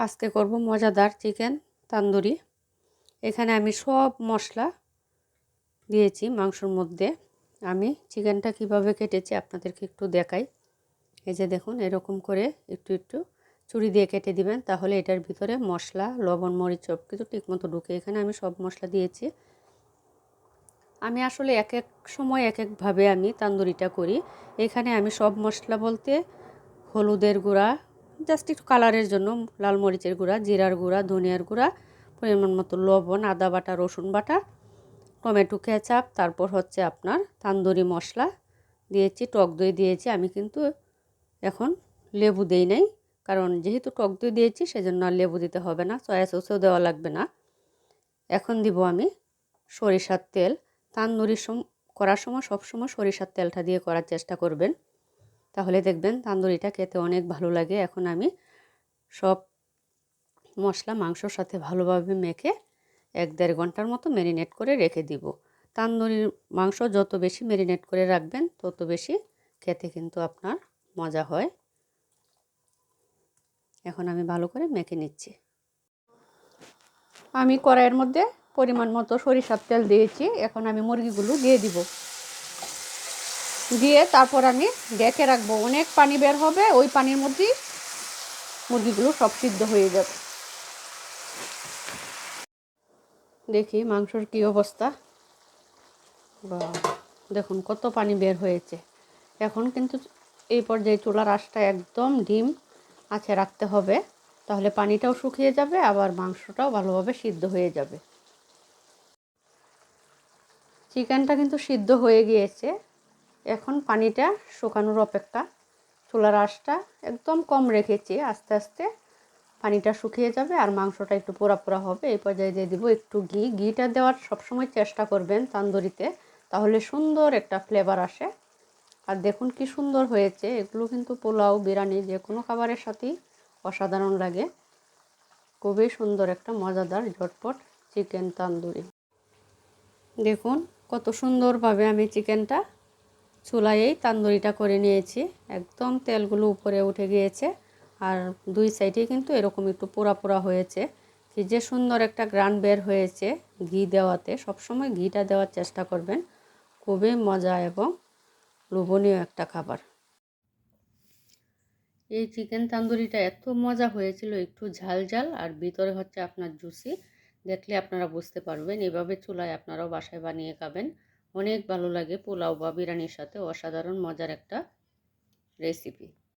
আজকে করব মজাদার চিকেন তান্দুরি। এখানে আমি সব মশলা দিয়েছি মাংসর মধ্যে। আমি চিকেনটা কীভাবে কেটেছি আপনাদেরকে একটু দেখাই। এই যে দেখুন, এরকম করে একটু একটু চুরি দিয়ে কেটে দিবেন, তাহলে এটার ভিতরে মশলা, লবণ, মরিচ সব কিছু ঠিকমতো ঢুকে। এখানে আমি সব মশলা দিয়েছি। আমি আসলে এক এক সময় এক একভাবে আমি তান্দুরিটা করি। এখানে আমি সব মশলা বলতে হলুদের গুঁড়া জাস্ট একটু কালারের জন্য লাল মরিচের গুঁড়া, জিরার গুঁড়া, ধনিয়ার গুঁড়া, পরিমাণ মতো লবণ, আদা বাটা, রসুন বাটা, টমেটো কেচাপ, তারপর হচ্ছে আপনার তান্দুরি মশলা দিয়েছি, টক দই দিয়েছি। আমি কিন্তু এখন লেবু দেই নাই, কারণ যেহেতু টক দই দিয়েছি সেজন্য আর লেবু দিতে হবে না, সয়া সসও দেওয়া লাগবে না। এখন দিব আমি সরিষার তেল। তান্দুরি করার সময় সবসময় সরিষার তেলটা দিয়ে করার চেষ্টা করবেন। তাহলে দেখবেন তান্দুরিটা খেতে অনেক ভালো লাগে। এখন আমি সব মশলা, মাংসর সাথে ভালোভাবে মেখে এক দেড় ঘণ্টার মতো ম্যারিনেট করে রেখে দিব। তান্দুরির মাংস যত বেশি ম্যারিনেট করে রাখবেন, তত বেশি খেতে কিন্তু আপনার মজা হয়। এখন আমি ভালো করে মেখে নিচ্ছি। আমি কড়াইয়ের মধ্যে পরিমাণ মতো সরিষার তেল দিয়েছি। এখন আমি মুরগিগুলো দিয়ে দিব। দিয়ে তারপর আমি ডেকে রাখব। অনেক পানি বের হবে, ওই পানির মধ্যেই মুরগিগুলো সব সিদ্ধ হয়ে যাবে। দেখি মাংসর কি অবস্থা। দেখুন কত পানি বের হয়েছে। এখন কিন্তু এই পর্যায়ে চুলার আঁশটা একদম ডিম আছে রাখতে হবে, তাহলে পানিটাও শুকিয়ে যাবে, আবার মাংসটাও ভালোভাবে সিদ্ধ হয়ে যাবে। চিকেনটা কিন্তু সিদ্ধ হয়ে গিয়েছে। এখন পানিটা শুকানোর অপেক্ষা। চুলার আঁশটা একদম কম রেখেছি, আস্তে আস্তে পানিটা শুকিয়ে যাবে আর মাংসটা একটু পোড়া পোড়া হবে। এই পর্যায়ে দিয়ে দিব একটু ঘি। ঘিটা দেওয়ার সবসময় চেষ্টা করবেন তান্দুরিতে, তাহলে সুন্দর একটা ফ্লেভার আসে। আর দেখুন কি সুন্দর হয়েছে। এগুলো কিন্তু পোলাও, বিরিয়ানি, যে কোনো খাবারের সাথেই অসাধারণ লাগে। খুবই সুন্দর একটা মজাদার ঝটপট চিকেন তান্দুরি। দেখুন কত সুন্দরভাবে আমি চিকেনটা চুলাইয়েই তান্দুরিটা করে নিয়েছি। একদম তেলগুলো উপরে উঠে গিয়েছে আর দুই সাইডে কিন্তু এরকম একটু পোড়া পোড়া হয়েছে। কি যে সুন্দর একটা গ্রান বের হয়েছে ঘি দেওয়াতে। সবসময় ঘিটা দেওয়ার চেষ্টা করবেন। খুবই মজা এবং লোভনীয় একটা খাবার। এই চিকেন তান্দুরিটা এত মজা হয়েছিল, একটু ঝাল ঝাল আর ভিতরে হচ্ছে আপনার জুসি। দেখলে আপনারা বুঝতে পারবেন, এভাবে চুলায় আপনারাও বাসায় বানিয়ে খাবেন। অনেক ভালো লাগে পোলাও বা বিরিয়ানির সাথে। অসাধারণ মজার একটা রেসিপি